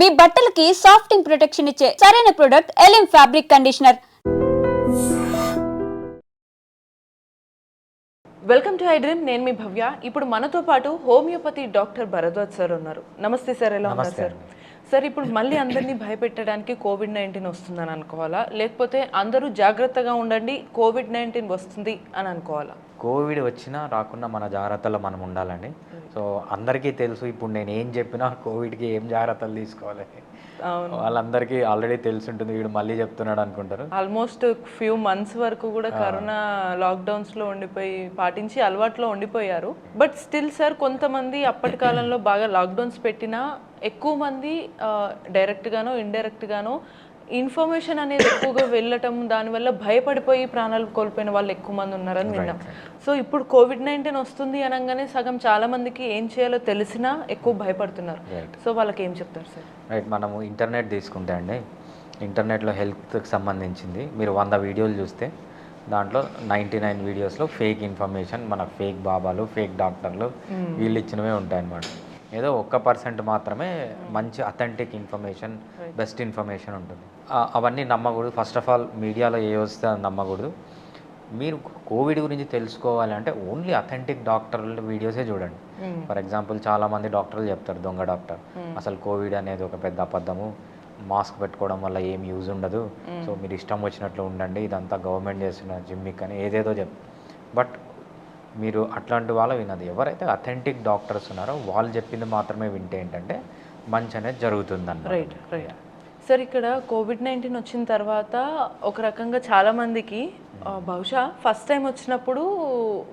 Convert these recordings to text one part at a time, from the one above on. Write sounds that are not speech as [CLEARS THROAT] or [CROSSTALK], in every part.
మీ బట్టలకి సాఫ్టింగ్ ప్రొటెక్షన్ ఇచ్చే సరైన product ఎలిమ్ fabric conditioner welcome to I dream నేను మీ భవ్య. ఇప్పుడు మనతో పాటు హోమియోపతి డాక్టర్ భరద్వాజ్ సార్ ఉన్నారు. నమస్తే సార్ ఎలా ఉన్నారు సార్? సార్ ఇప్పుడు మళ్ళీ అందరినీ భయపెట్టడానికి కోవిడ్ నైన్టీన్ వస్తుందని అనుకోవాలా? లేకపోతే అందరూ జాగ్రత్తగా ఉండండి కోవిడ్ నైన్టీన్ వస్తుంది అని అనుకోవాలా? కోవిడ్ వచ్చినా రాకున్నా మన జాగ్రత్తలో మనం ఉండాలండి. సో అందరికీ తెలుసు ఇప్పుడు నేను ఏం చెప్పినా కోవిడ్కి ఏం జాగ్రత్తలు తీసుకోవాలి. అవును. వాళ్ళందరికీ ఆల్రెడీ తెలిసి ఉంటుంది వీడు మళ్ళీ చెప్తున్నాడు అనుకుంటారు. ఆల్మోస్ట్ ఫ్యూ మంత్స్ వరకు కూడా కరోనా లాక్డౌన్స్లో ఉండిపోయి పాటించి అలవాట్లో ఉండిపోయారు. బట్ స్టిల్ సార్ కొంతమంది అప్పటి కాలంలో బాగా లాక్డౌన్స్ పెట్టినా ఎక్కువ మంది డైరెక్ట్ గానో ఇండైరెక్ట్ గానో ఇన్ఫర్మేషన్ అనేది ఎక్కువగా వెళ్ళటం దానివల్ల భయపడిపోయి ప్రాణాలు కోల్పోయిన వాళ్ళు ఎక్కువ మంది ఉన్నారని విన్నాం. సో ఇప్పుడు కోవిడ్ నైన్టీన్ వస్తుంది అనగానే సగం చాలా మందికి ఏం చేయాలో తెలిసినా ఎక్కువ భయపడుతున్నారు. సో వాళ్ళకి ఏం చెప్తారు సార్? రైట్ మనము ఇంటర్నెట్ తీసుకుంటే అండి ఇంటర్నెట్లో హెల్త్కి సంబంధించింది మీరు వంద వీడియోలు చూస్తే దాంట్లో నైంటీ నైన్ వీడియోస్లో ఫేక్ ఇన్ఫర్మేషన్ మన ఫేక్ బాబాలు ఫేక్ డాక్టర్లు వీళ్ళు ఇచ్చినవే ఉంటాయన్నమాట. ఏదో ఒక్క పర్సెంట్ మాత్రమే మంచి అథెంటిక్ ఇన్ఫర్మేషన్ బెస్ట్ ఇన్ఫర్మేషన్ ఉంటుంది. అవన్నీ నమ్మకూడదు. ఫస్ట్ ఆఫ్ ఆల్ మీడియాలో ఏ వస్తే నమ్మకూడదు. మీరు కోవిడ్ గురించి తెలుసుకోవాలంటే ఓన్లీ అథెంటిక్ డాక్టర్ల వీడియోసే చూడండి. ఫర్ ఎగ్జాంపుల్ చాలామంది డాక్టర్లు చెప్తారు దొంగ డాక్టర్. అసలు కోవిడ్ అనేది ఒక పెద్ద అబద్ధము. మాస్క్ పెట్టుకోవడం వల్ల ఏం యూజ్ ఉండదు. సో మీరు ఇష్టం వచ్చినట్లు ఉండండి. ఇదంతా గవర్నమెంట్ చేస్తున్న జిమ్మిక్ అని ఏదేదో చెప్. బట్ మీరు అట్లాంటి వాళ్ళ వినదు. ఎవరైతే అథెంటిక్ డాక్టర్స్ ఉన్నారో వాళ్ళు చెప్పింది మాత్రమే వింటే ఏంటంటే మంచి అనేది జరుగుతుందన్న రైట్ రైట్ సార్ ఇక్కడ కోవిడ్ నైన్టీన్ వచ్చిన తర్వాత ఒక రకంగా చాలా మందికి ఆ, బహుశా ఫస్ట్ టైం వచ్చినప్పుడు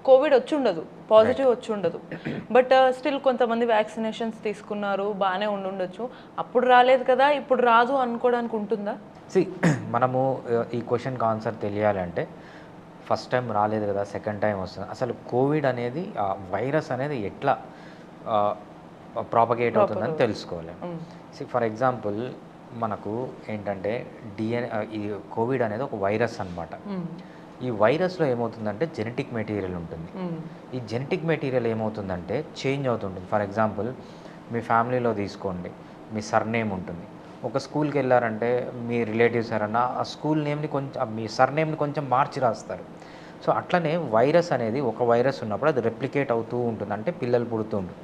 కోవిడ్ వచ్చి ఉండదు. పాజిటివ్ వచ్చి ఉండదు. బట్ స్టిల్ కొంతమంది వ్యాక్సినేషన్స్ తీసుకున్నారు బాగానే ఉండి ఉండొచ్చు. అప్పుడు రాలేదు కదా ఇప్పుడు రాదు అనుకోవడానికి ఉంటుందా? సి [CLEARS THROAT] మనము ఆ, ఈ క్వశ్చన్కి ఆన్సర్ తెలియాలంటే ఫస్ట్ టైం రాలేదు కదా సెకండ్ టైం వస్తుంది. అసలు కోవిడ్ అనేది ఆ వైరస్ అనేది ఎట్లా ప్రాపగేట్ అవుతుందని తెలుసుకోవాలి సి ఫర్ ఎగ్జాంపుల్ మనకు ఏంటంటే డిఎన్ ఈ కోవిడ్ అనేది ఒక వైరస్ అన్నమాట. ఈ వైరస్లో ఏమవుతుందంటే జెనెటిక్ మెటీరియల్ ఉంటుంది. ఈ జెనెటిక్ మెటీరియల్ ఏమవుతుందంటే చేంజ్ అవుతుంటుంది. ఫర్ ఎగ్జాంపుల్ మీ ఫ్యామిలీలో తీసుకోండి. మీ సర్నేమ్ ఉంటుంది. ఒక స్కూల్కి వెళ్ళారంటే మీ రిలేటివ్స్ ఎవరన్నా ఆ స్కూల్ నేమ్ని కొంచెం మీ సర్నేమ్ని కొంచెం మార్చి రాస్తారు. సో అట్లనే వైరస్ అనేది ఒక వైరస్ ఉన్నప్పుడు అది రెప్లికేట్ అవుతూ ఉంటుంది. అంటే పిల్లలు పుడుతూ ఉంటుంది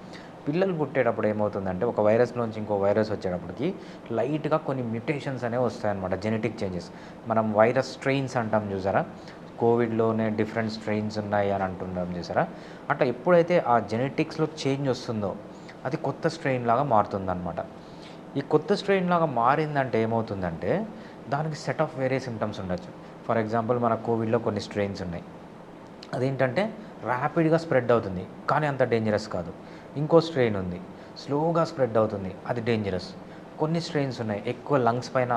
పిల్లలు పుట్టేటప్పుడు ఏమవుతుందంటే ఒక వైరస్ నుంచి ఇంకో వైరస్ వచ్చేటప్పటికి లైట్గా కొన్ని మ్యూటేషన్స్ అనేవి వస్తాయన్నమాట జెనెటిక్ చేంజెస్. మనం వైరస్ స్ట్రెయిన్స్ అంటాం చూసారా? కోవిడ్లోనే డిఫరెంట్ స్ట్రెయిన్స్ ఉన్నాయి అని అంటున్నాం చూసారా? అట్లా ఎప్పుడైతే ఆ జెనెటిక్స్లో చేంజ్ వస్తుందో అది కొత్త స్ట్రెయిన్ లాగా మారుతుందన్నమాట. ఈ కొత్త స్ట్రెయిన్ లాగా మారిందంటే ఏమవుతుందంటే దానికి సెట్ ఆఫ్ వేరే సిమ్టమ్స్ ఉండొచ్చు. ఫర్ ఎగ్జాంపుల్ మన కోవిడ్లో కొన్ని స్ట్రెయిన్స్ ఉన్నాయి. అదేంటంటే ర్యాపిడ్గా స్ప్రెడ్ అవుతుంది కానీ అంత డేంజరస్ కాదు. ఇంకో స్ట్రెయిన్ ఉంది స్లోగా స్ప్రెడ్ అవుతుంది అది డేంజరస్ కొన్ని స్ట్రెయిన్స్ ఉన్నాయి ఎక్కువ లంగ్స్ పైన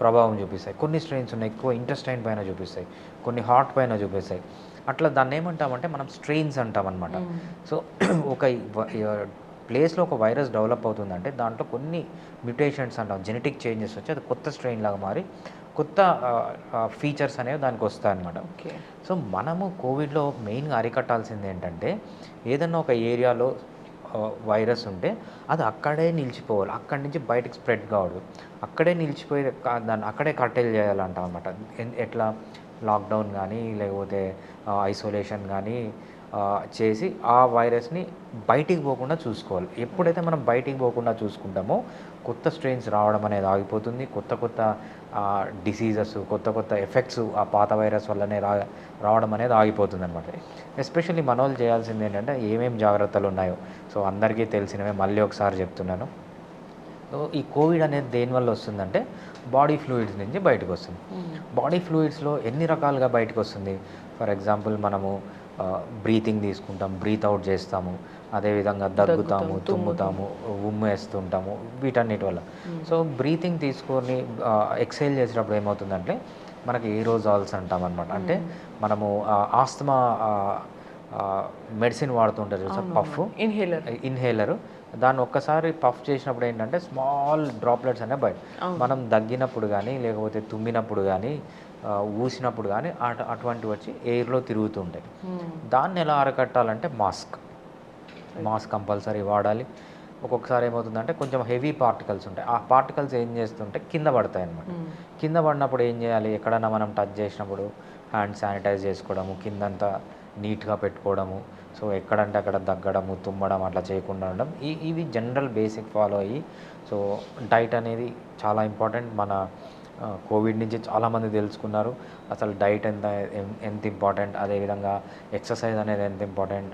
ప్రభావం చూపిస్తాయి. కొన్ని స్ట్రెయిన్స్ ఉన్నాయి ఎక్కువ ఇంటెస్టైన్ పైన చూపిస్తాయి కొన్ని హార్ట్ పైన చూపిస్తాయి. అట్లా దాన్ని ఏమంటామంటే మనం స్ట్రెయిన్స్ అంటాం అనమాట సో [CLEARS THROAT] ఒక ప్లేస్లో ఒక వైరస్ డెవలప్ అవుతుందంటే దాంట్లో కొన్ని మ్యూటేషన్స్ అంటాం. జెనెటిక్ చేంజెస్ వచ్చి అది కొత్త స్ట్రెయిన్ లాగా మారి కొత్త ఫీచర్స్ అనేవి దానికి వస్తాయి అనమాట ఓకే. సో మనము కోవిడ్లో మెయిన్గా అరికట్టాల్సింది ఏంటంటే ఏదన్నా ఒక ఏరియాలో వైరస్ ఉంటే అది అక్కడే నిలిచిపోవాలి. అక్కడి నుంచి బయటకు స్ప్రెడ్ కావద్దు అక్కడే నిలిచిపోయి దాన్ని అక్కడే కట్టెలు చేయాలంటాం అనమాట ఎట్లా? లాక్డౌన్ కానీ లేకపోతే ఐసోలేషన్ కానీ చేసి ఆ వైరస్ని బయటికి పోకుండా చూసుకోవాలి. ఎప్పుడైతే మనం బయటికి పోకుండా చూసుకుంటామో కొత్త స్ట్రెయిన్స్ రావడం అనేది ఆగిపోతుంది. కొత్త కొత్త డిసీజెస్ కొత్త కొత్త ఎఫెక్ట్స్ ఆ పాత వైరస్ వల్లనే రా రావడం అనేది ఆగిపోతుంది అనమాట ఎస్పెషల్లీ మన వాళ్ళు చేయాల్సింది ఏంటంటే ఏమేమి జాగ్రత్తలు ఉన్నాయో. సో అందరికీ తెలిసినవే మళ్ళీ ఒకసారి చెప్తున్నాను. సో ఈ కోవిడ్ అనేది దేనివల్ల వస్తుందంటే బాడీ ఫ్లూయిడ్స్ నుంచి బయటకు వస్తుంది. బాడీ ఫ్లూయిడ్స్లో ఎన్ని రకాలుగా బయటకు వస్తుంది? ఫర్ ఎగ్జాంపుల్ మనము బ్రీతింగ్ తీసుకుంటాం బ్రీత్ అవుట్ చేస్తాము అదేవిధంగా దగ్గుతాము తుమ్ముతాము ఉమ్ము వేస్తుంటాము వీటన్నిటి వల్ల. సో బ్రీతింగ్ తీసుకొని ఎక్సైల్ చేసేటప్పుడు ఏమవుతుందంటే మనకి ఏరోజాల్స్ అంటాం అనమాట అంటే మనము ఆస్తమా మెడిసిన్ వాడుతుంటారు చూసా పఫ్. ఇన్హేలర్. ఇన్హేలర్. దాన్ని ఒక్కసారి పఫ్ చేసినప్పుడు ఏంటంటే స్మాల్ డ్రాప్లెట్స్ అనేవి బయట. మనం దగ్గినప్పుడు కానీ లేకపోతే తుమ్మినప్పుడు కానీ ఊసినప్పుడు కానీ అటు అటువంటివి వచ్చి ఎయిర్లో తిరుగుతుంటాయి. దాన్ని ఎలా అరకట్టాలంటే మాస్క్. మాస్క్ కంపల్సరీ వాడాలి. ఒక్కొక్కసారి ఏమవుతుందంటే కొంచెం హెవీ పార్టికల్స్ ఉంటాయి. ఆ పార్టికల్స్ ఏం చేస్తుంటే కింద పడతాయి అనమాట కింద పడినప్పుడు ఏం చేయాలి? ఎక్కడైనా మనం టచ్ చేసినప్పుడు హ్యాండ్ శానిటైజ్ చేసుకోవడము కిందంతా నీట్గా పెట్టుకోవడము సో ఎక్కడంటే అక్కడ దగ్గడము తుమ్మడం అట్లా చేయకుండా ఉండడం ఈ ఇవి జనరల్ బేసిక్ ఫాలో అయ్యి సో డైట్ అనేది చాలా ఇంపార్టెంట్. మన కోవిడ్ నుంచి చాలామంది తెలుసుకున్నారు. అసలు డైట్ ఎంత ఎంత ఇంపార్టెంట్ అదేవిధంగా ఎక్సర్సైజ్ అనేది ఎంత ఇంపార్టెంట్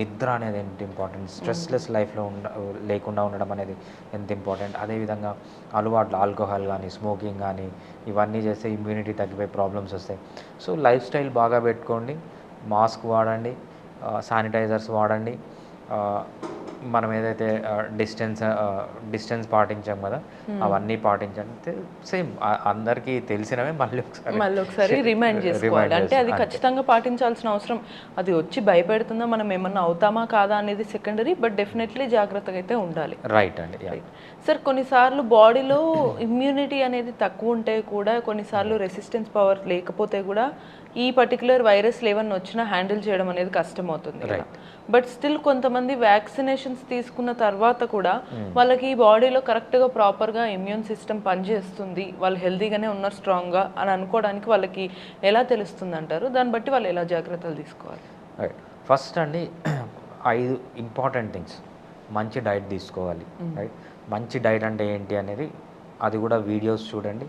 నిద్ర అనేది ఎంత ఇంపార్టెంట్ స్ట్రెస్లెస్ లైఫ్లో ఉండ లేకుండా ఉండడం అనేది ఎంత ఇంపార్టెంట్. అదేవిధంగా అలవాట్లు ఆల్కహాల్ కానీ స్మోకింగ్ కానీ ఇవన్నీ చేస్తే ఇమ్యూనిటీ తగ్గిపోయే ప్రాబ్లమ్స్ వస్తాయి. సో లైఫ్ స్టైల్ బాగా పెట్టుకోండి. మాస్క్ వాడండి శానిటైజర్స్ వాడండి మనం ఏదైతే డిస్టెన్స్ డిస్టెన్స్ పాటించాం కదా అవన్నీ పాటించండి సేమ్ అందరికీ తెలిసినవే మళ్ళీ ఒకసారి మళ్ళీ ఒకసారి రిమైండ్ చేసుకోవాలి. అంటే అది ఖచ్చితంగా పాటించాల్సిన అవసరం. అది వచ్చి భయపెడుతుందా మనం ఏమన్నా అవుతామా కాదా అనేది సెకండరీ బట్ డెఫినెట్లీ జాగ్రత్తగా అయితే ఉండాలి. రైట్ అండి. సార్ కొన్నిసార్లు బాడీలో ఇమ్యూనిటీ అనేది తక్కువ ఉంటే కూడా కొన్నిసార్లు రెసిస్టెన్స్ పవర్ లేకపోతే కూడా ఈ పర్టికులర్ వైరస్ ఏమన్నా వచ్చినా హ్యాండిల్ చేయడం అనేది కష్టం అవుతుంది బట్ స్టిల్ కొంతమంది వ్యాక్సినేషన్స్ తీసుకున్న తర్వాత కూడా వాళ్ళకి ఈ బాడీలో కరెక్ట్గా ప్రాపర్గా ఇమ్యూన్ సిస్టమ్ పనిచేస్తుంది. వాళ్ళు హెల్తీగానే ఉన్నారు స్ట్రాంగ్గా అని అనుకోవడానికి వాళ్ళకి ఎలా తెలుస్తుంది అంటారు? దాన్ని బట్టి వాళ్ళు ఎలా జాగ్రత్తలు తీసుకోవాలి? రైట్ ఫస్ట్ అండి ఐదు ఇంపార్టెంట్ థింగ్స్ మంచి డైట్ తీసుకోవాలి. రైట్ మంచి డైట్ అంటే ఏంటి అనేది అది కూడా వీడియోస్ చూడండి.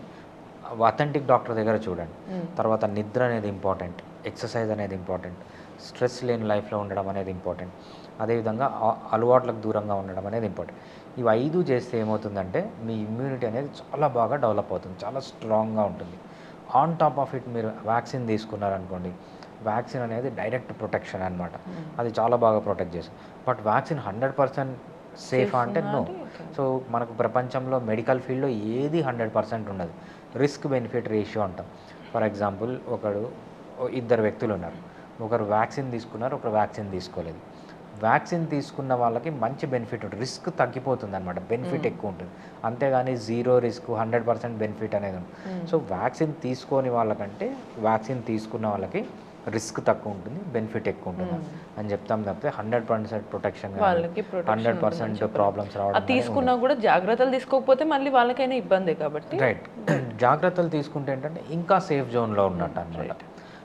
అథెంటిక్ డాక్టర్ దగ్గర చూడండి. తర్వాత నిద్ర అనేది ఇంపార్టెంట్ ఎక్సర్సైజ్ అనేది ఇంపార్టెంట్ స్ట్రెస్ లేని లైఫ్లో ఉండడం అనేది ఇంపార్టెంట్. అదేవిధంగా అలవాట్లకు దూరంగా ఉండడం అనేది ఇంపార్టెంట్. ఇవి ఐదు చేస్తే ఏమవుతుందంటే మీ ఇమ్యూనిటీ అనేది చాలా బాగా డెవలప్ అవుతుంది. చాలా స్ట్రాంగ్గా ఉంటుంది. ఆన్ టాప్ ఆఫ్ ఇట్ మీరు వ్యాక్సిన్ తీసుకున్నారనుకోండి వ్యాక్సిన్ అనేది డైరెక్ట్ ప్రొటెక్షన్ అనమాట అది చాలా బాగా ప్రొటెక్ట్ చేస్తుంది. But vaccine hundred percent safe అంటే నో. సో మనకు ప్రపంచంలో మెడికల్ ఫీల్డ్లో ఏది హండ్రెడ్ పర్సెంట్ ఉండదు. రిస్క్ బెనిఫిట్ రేషియో అంటాం. ఫర్ ఎగ్జాంపుల్ ఒకడు ఇద్దరు వ్యక్తులు ఉన్నారు. ఒకరు వ్యాక్సిన్ తీసుకున్నారు ఒకరు వ్యాక్సిన్ తీసుకోలేదు. వ్యాక్సిన్ తీసుకున్న వాళ్ళకి మంచి బెనిఫిట్ ఉంటుంది. రిస్క్ తగ్గిపోతుంది అనమాట బెనిఫిట్ ఎక్కువ ఉంటుంది. అంతేగాని zero risk hundred percent benefit అనేది ఉంటుంది. సో వ్యాక్సిన్ తీసుకోని వాళ్ళకంటే వ్యాక్సిన్ తీసుకున్న వాళ్ళకి రిస్క్ తక్కువ ఉంటుంది బెనిఫిట్ ఎక్కువ ఉంటుంది. అని చెప్తాం తప్పితే hundred percent protection hundred percent problems రావడం తీసుకున్నా కూడా జాగ్రత్తలు తీసుకోకపోతే మళ్ళీ వాళ్ళకైనా ఇబ్బందే కాబట్టి. రైట్ [CLEARS THROAT] జాగ్రత్తలు తీసుకుంటే ఏంటంటే ఇంకా సేఫ్ జోన్లో ఉన్నట్టు అనమాట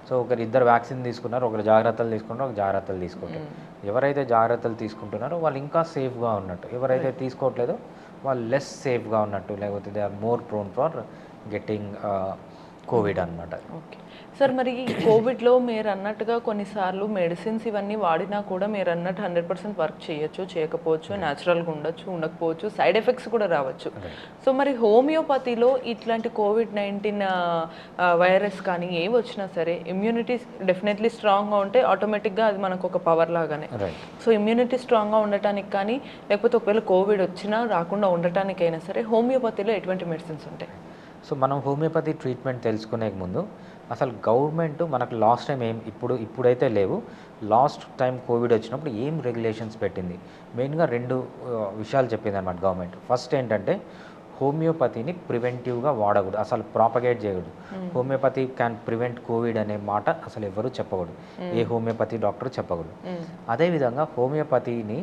సో ఒకరు ఇద్దరు వ్యాక్సిన్ తీసుకున్నారు ఒకరు జాగ్రత్తలు తీసుకున్నారు ఒక జాగ్రత్తలు తీసుకుంటారు. ఎవరైతే జాగ్రత్తలు తీసుకుంటున్నారో వాళ్ళు ఇంకా సేఫ్గా ఉన్నట్టు ఎవరైతే తీసుకోవట్లేదో వాళ్ళు లెస్ సేఫ్గా ఉన్నట్టు లేకపోతే they are more prone for getting covid అనమాట ఓకే. సార్ మరి ఈ కోవిడ్లో మీరు అన్నట్టుగా కొన్నిసార్లు మెడిసిన్స్ ఇవన్నీ వాడినా కూడా మీరు అన్నట్టు హండ్రెడ్ పర్సెంట్ వర్క్ చేయొచ్చు చేయకపోవచ్చు న్యాచురల్గా ఉండొచ్చు ఉండకపోవచ్చు సైడ్ ఎఫెక్ట్స్ కూడా రావచ్చు. సో మరి హోమియోపతిలో ఇట్లాంటి కోవిడ్ నైన్టీన్ వైరస్ కానీ ఏవి వచ్చినా సరే ఇమ్యూనిటీ డెఫినెట్లీ స్ట్రాంగ్గా ఉంటే ఆటోమేటిక్గా అది మనకు ఒక పవర్ లాగానే. సో ఇమ్యూనిటీ స్ట్రాంగ్గా ఉండటానికి కానీ లేకపోతే ఒకవేళ కోవిడ్ వచ్చినా రాకుండా ఉండటానికైనా సరే హోమియోపతిలో ఎటువంటి మెడిసిన్స్ ఉంటాయి? సో మనం హోమియోపతి ట్రీట్మెంట్ తెలుసుకునే ముందు అసలు గవర్నమెంట్ మనకు లాస్ట్ టైం ఏం ఇప్పుడు ఇప్పుడైతే లేవు. లాస్ట్ టైం కోవిడ్ వచ్చినప్పుడు ఏం రెగ్యులేషన్స్ పెట్టింది? మెయిన్గా రెండు విషయాలు చెప్పింది అనమాట గవర్నమెంట్. ఫస్ట్ ఏంటంటే హోమియోపతిని ప్రివెంటివ్గా వాడకూడదు. అసలు ప్రాపగేట్ చేయకూడదు. హోమియోపతి క్యాన్ ప్రివెంట్ కోవిడ్ అనే మాట అసలు ఎవరు చెప్పకూడదు. ఏ హోమియోపతి డాక్టర్ చెప్పకూడదు. అదేవిధంగా హోమియోపతిని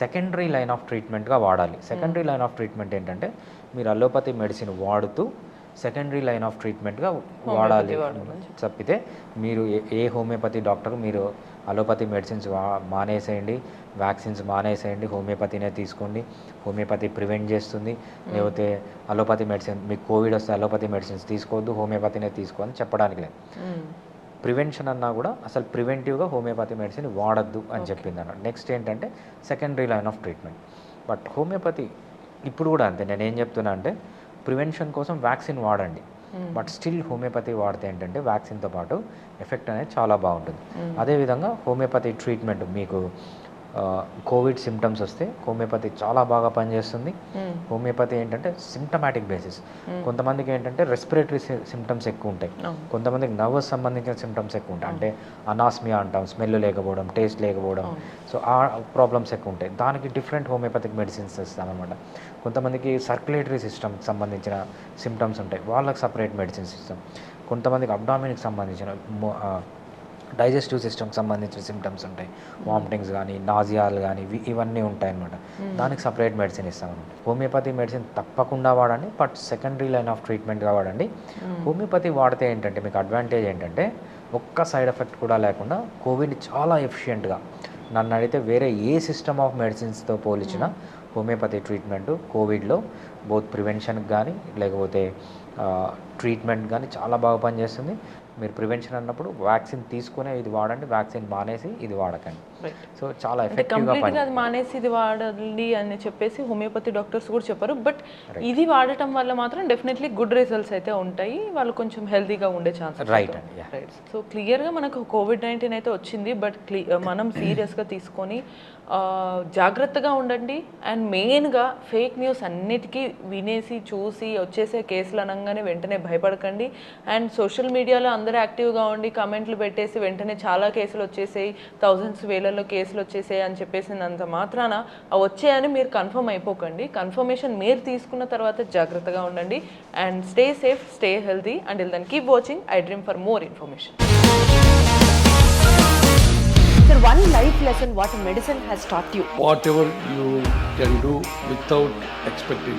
సెకండరీ లైన్ ఆఫ్ ట్రీట్మెంట్గా వాడాలి. సెకండరీ లైన్ ఆఫ్ ట్రీట్మెంట్ ఏంటంటే మీరు అలోపతి మెడిసిన్ వాడుతూ సెకండరీ లైన్ ఆఫ్ ట్రీట్మెంట్గా వాడాలి. తప్పితే మీరు ఏ- హోమియోపతి డాక్టర్ మీరు అలోపతి మెడిసిన్స్ వా మానేసేయండి వ్యాక్సిన్స్ మానేసేయండి హోమియోపతినే తీసుకోండి హోమియోపతి ప్రివెంట్ చేస్తుంది లేకపోతే అలోపతి మెడిసిన్ మీకు కోవిడ్ వస్తే అలోపతి మెడిసిన్స్ తీసుకోవద్దు హోమియోపతినే తీసుకోని చెప్పడానికి లేదు. ప్రివెన్షన్ అన్నా కూడా అసలు ప్రివెంటివ్గా హోమియోపతి మెడిసిన్ వాడద్దు అని చెప్పింది అన్నమాట నెక్స్ట్ ఏంటంటే secondary line of treatment but homeopathy ఇప్పుడు కూడా అంతే. నేను ఏం చెప్తున్నా అంటే ప్రివెన్షన్ కోసం వ్యాక్సిన్ వాడండి. బట్ స్టిల్ హోమియోపతి వాడితే ఏంటంటే వ్యాక్సిన్తో పాటు ఎఫెక్ట్ అనేది చాలా బాగుంటుంది. అదేవిధంగా హోమియోపతి ట్రీట్మెంట్ మీకు కోవిడ్ సిమ్టమ్స్ వస్తే హోమియోపతి చాలా బాగా పనిచేస్తుంది. హోమియోపతి ఏంటంటే సిమ్టమాటిక్ బేసిస్ కొంతమందికి ఏంటంటే రెస్పిరేటరీ సిమ్టమ్స్ ఎక్కువ ఉంటాయి. కొంతమందికి నర్వస్ సంబంధించిన సిమ్టమ్స్ ఎక్కువ ఉంటాయి. అంటే అనాస్మియా అంటాం స్మెల్ లేకపోవడం టేస్ట్ లేకపోవడం. సో ఆ ప్రాబ్లమ్స్ ఎక్కువ ఉంటాయి. దానికి డిఫరెంట్ హోమియోపతిక్ మెడిసిన్స్ ఇస్తామన్నమాట కొంతమందికి సర్క్యులేటరీ సిస్టమ్కి సంబంధించిన సిమ్టమ్స్ ఉంటాయి. వాళ్ళకి సపరేట్ మెడిసిన్స్ ఇస్తాం కొంతమందికి అబ్డామిన్కి సంబంధించిన డైజెస్టివ్ సిస్టమ్కి సంబంధించిన సిమ్టమ్స్ ఉంటాయి. వామిటింగ్స్ కానీ నాజియాలు కానీ ఇవి ఇవన్నీ ఉంటాయి అనమాట దానికి సపరేట్ మెడిసిన్ ఇస్తామన్నమాట. హోమియోపతి మెడిసిన్ తప్పకుండా వాడండి బట్ సెకండరీ లైన్ ఆఫ్ ట్రీట్మెంట్గా వాడండి. హోమియోపతి వాడితే ఏంటంటే మీకు అడ్వాంటేజ్ ఏంటంటే ఒక్క సైడ్ ఎఫెక్ట్ కూడా లేకుండా కోవిడ్ చాలా ఎఫిషియెంట్గా నన్ను అడిగితే వేరే ఏ సిస్టమ్ ఆఫ్ మెడిసిన్స్తో పోల్చిన హోమియోపతి ట్రీట్మెంట్ కోవిడ్లో బోత్ ప్రివెన్షన్కి కానీ లేకపోతే ట్రీట్మెంట్ కానీ చాలా బాగా పనిచేస్తుంది. మీరు ప్రివెన్షన్ అన్నప్పుడు వ్యాక్సిన్ తీసుకునే ఇది వాడండి వ్యాక్సిన్ మానేసి ఇది వాడకండి. సో చాలా కంప్లీట్గా అది మానేసి ఇది వాడాలి అని చెప్పేసి హోమియోపతి డాక్టర్స్ కూడా చెప్పారు. బట్ ఇది వాడటం వల్ల మాత్రం డెఫినెట్లీ గుడ్ రిజల్ట్స్ అయితే ఉంటాయి. వాళ్ళు కొంచెం హెల్తీగా ఉండే ఛాన్స్ రైట్. రైట్ సో క్లియర్గా మనకు కోవిడ్ నైన్టీన్ అయితే వచ్చింది. బట్ క్లీ మనం సీరియస్గా తీసుకొని జాగ్రత్తగా ఉండండి. అండ్ మెయిన్గా ఫేక్ న్యూస్ అన్నిటికీ వినేసి చూసి వచ్చేసే కేసులు అనగానే వెంటనే భయపడకండి. అండ్ సోషల్ మీడియాలో అందరూ యాక్టివ్గా ఉండి కమెంట్లు పెట్టేసి వెంటనే చాలా కేసులు వచ్చేసాయి. థౌజండ్స్ వేలలో కేసులు వచ్చేసాయి అని చెప్పేసినంత మాత్రాన అవి వచ్చాయని మీరు కన్ఫర్మ్ అయిపోకండి. కన్ఫర్మేషన్ మీరు తీసుకున్న తర్వాత జాగ్రత్తగా ఉండండి. And stay safe stay healthy. And then keep watching I dream for more information Sir, one life lesson what medicine has taught you. whatever you can do without expecting.